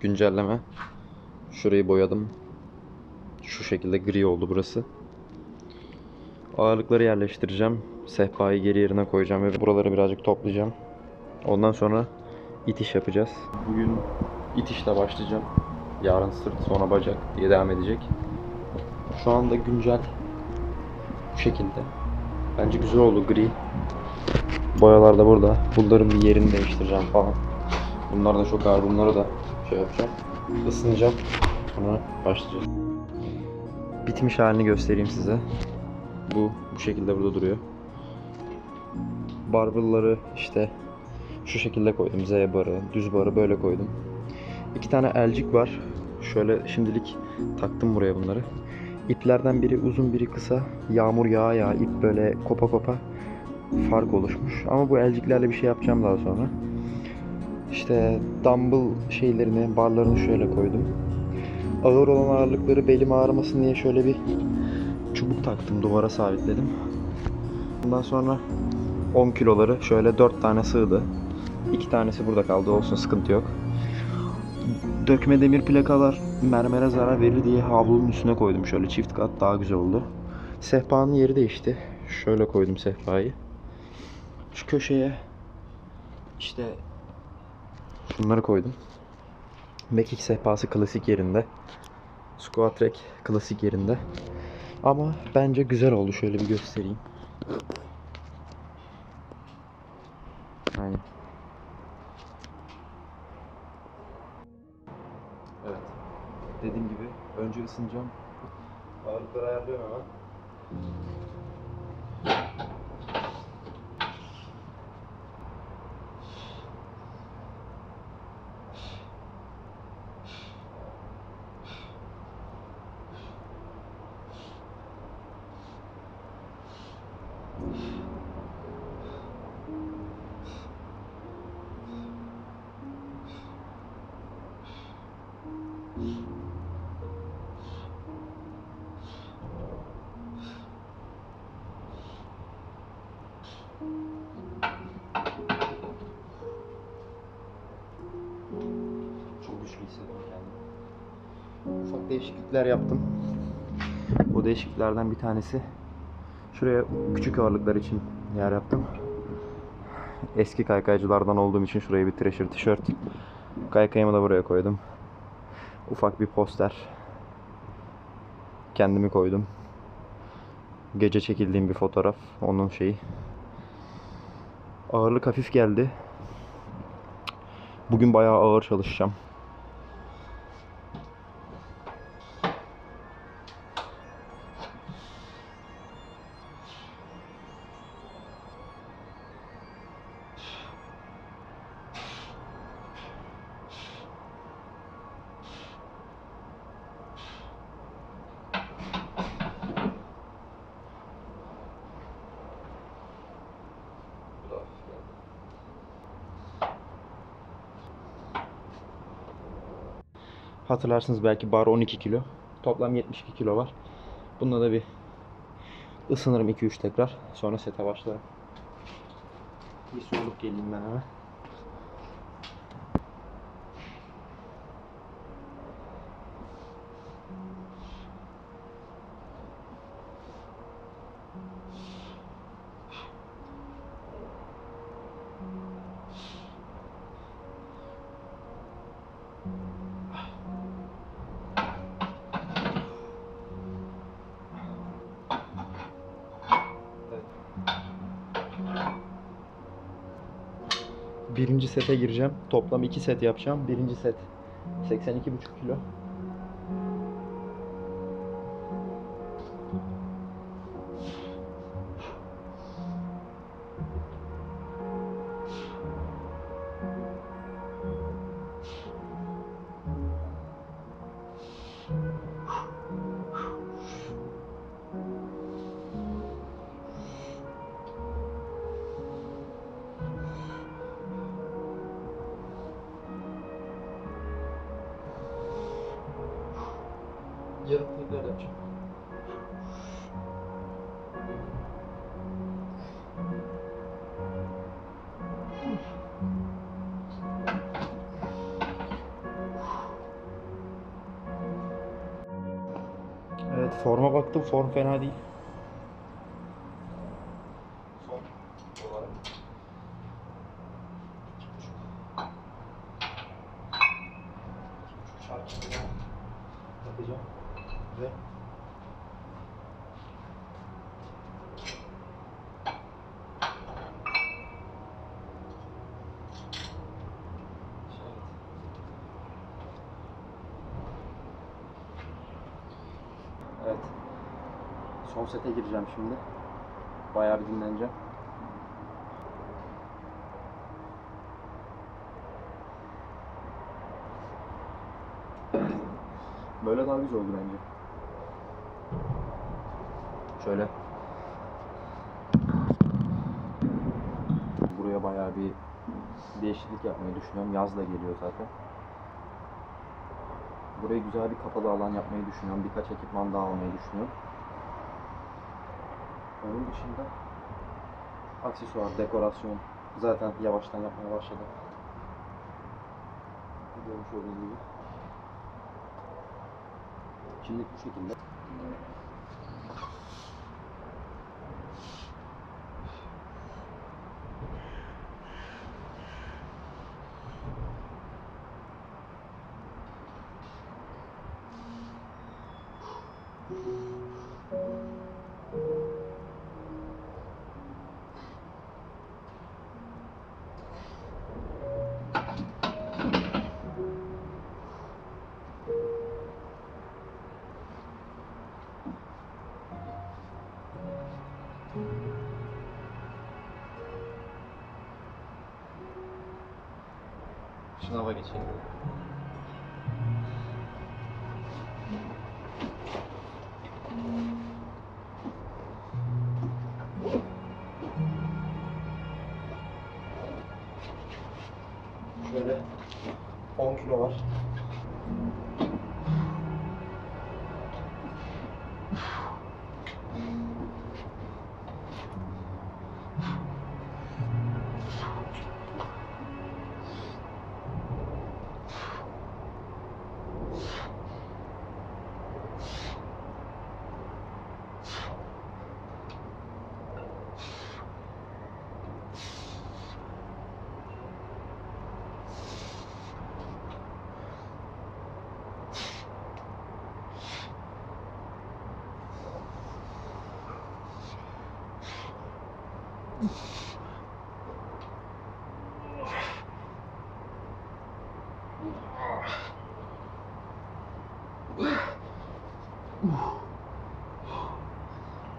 güncelleme. Şurayı boyadım. Şu şekilde gri oldu burası. Ağırlıkları yerleştireceğim. Sehpayı geri yerine koyacağım ve buraları birazcık toplayacağım. Ondan sonra itiş yapacağız. Bugün itişle başlayacağım. Yarın sırt, sonra bacak diye devam edecek. Şu anda güncel bu şekilde. Bence güzel oldu gri. Boyalar da burada. Bunların bir yerini değiştireceğim falan. Bunlar da çok ağır. Bunları da şey yapacağım. Isınacağım. Sonra başlayacağız. Bitmiş halini göstereyim size. Bu bu şekilde burada duruyor. Barbelları işte şu şekilde koydum. Z barı, düz barı böyle koydum. İki tane elcik var. Şöyle şimdilik taktım buraya bunları. İplerden biri uzun biri kısa. Yağmur yağa yağa ip böyle kopa kopa fark oluşmuş. Ama bu elciklerle bir şey yapacağım daha sonra. İşte dumbbell şeylerini, barlarını şöyle koydum. Ağır olan ağırlıkları belim ağrımasın diye şöyle bir çubuk taktım, duvara sabitledim. Bundan sonra 10 kiloları şöyle 4 tane sığdı. 2 tanesi burada kaldı olsun sıkıntı yok. Dökme demir plakalar mermere zarar verir diye havlunun üstüne koydum şöyle çift kat daha güzel oldu. Sehpanın yeri değişti. Şöyle koydum sehpayı. Şu köşeye işte şunları koydum. Mekik sehpası klasik yerinde. Squat rack klasik yerinde. Ama bence güzel oldu. Şöyle bir göstereyim. Aynen. Evet. Dediğim gibi önce ısınacağım. Ağırlıkları ayarlıyorum hemen. Çok güçlü hissediyorum kendimi. Ufak değişiklikler yaptım. Bu değişikliklerden bir tanesi şuraya küçük ağırlıklar için yer yaptım. Eski kaykaycılardan olduğum için şuraya bir treasure tişört. Kaykayımı da buraya koydum. Ufak bir poster. Kendimi koydum. Gece çekildiğim bir fotoğraf. Onun şeyi. Ağırlık hafif geldi. Bugün bayağı ağır çalışacağım. Hatırlarsınız belki bar 12 kilo. Toplam 72 kilo var. Bununla da bir ısınırım 2-3 tekrar. Sonra sete başlarım. Bir soluk geleyim ben hemen. Birinci sete gireceğim. Toplam 2 set yapacağım. Birinci set 82,5 kilo. Forma baktım form fena değil. Yapacağım ve Evet. Son sete gireceğim şimdi. Bayağı bir dinleneceğim. Böyle daha güzel oldu bence. Şöyle. Buraya bayağı bir değişiklik yapmayı düşünüyorum. Yaz da geliyor zaten. Buraya güzel bir kapalı alan yapmayı düşünüyorum. Birkaç ekipman daha almayı düşünüyorum. Onun dışında aksesuar, dekorasyon zaten yavaştan yapmaya başladım. Görmüş olduğunuz gibi. Şimdilik bu şekilde. Sınava geçelim. Şöyle 10 kilo var.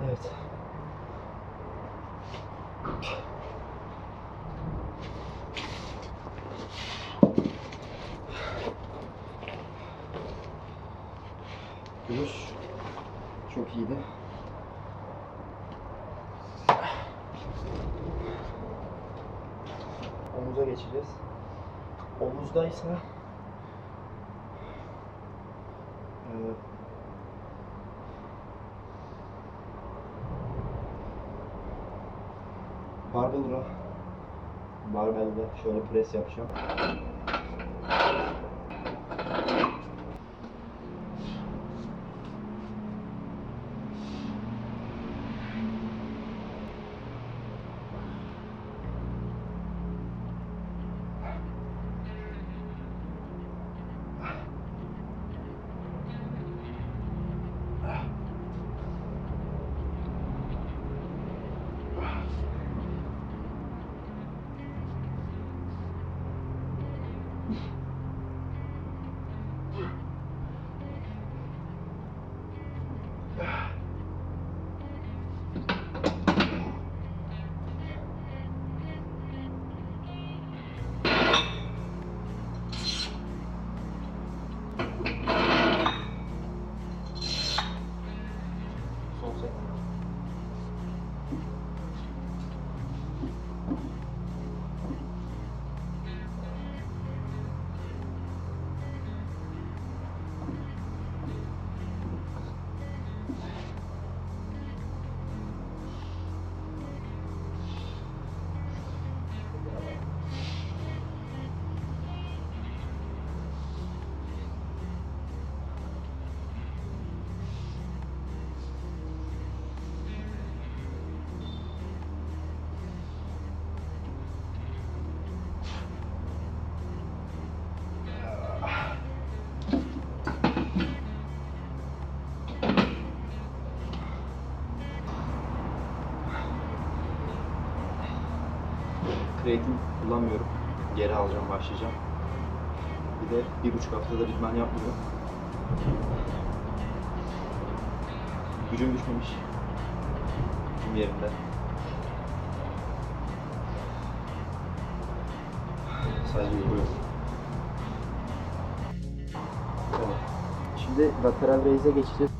Evet. Duruş çok iyiydi. Geçeceğiz. Omuzdaysa eee Barbell row. Barbell'de şöyle pres yapacağım. Creatine kullanmıyorum. Geri alacağım, başlayacağım. Bir de bir buçuk haftadır idman yapmıyorum. Gücüm düşmemiş. Gücüm yerinde. Sadece yoruluyorum. Evet. Şimdi lateral raise'e geçeceğiz.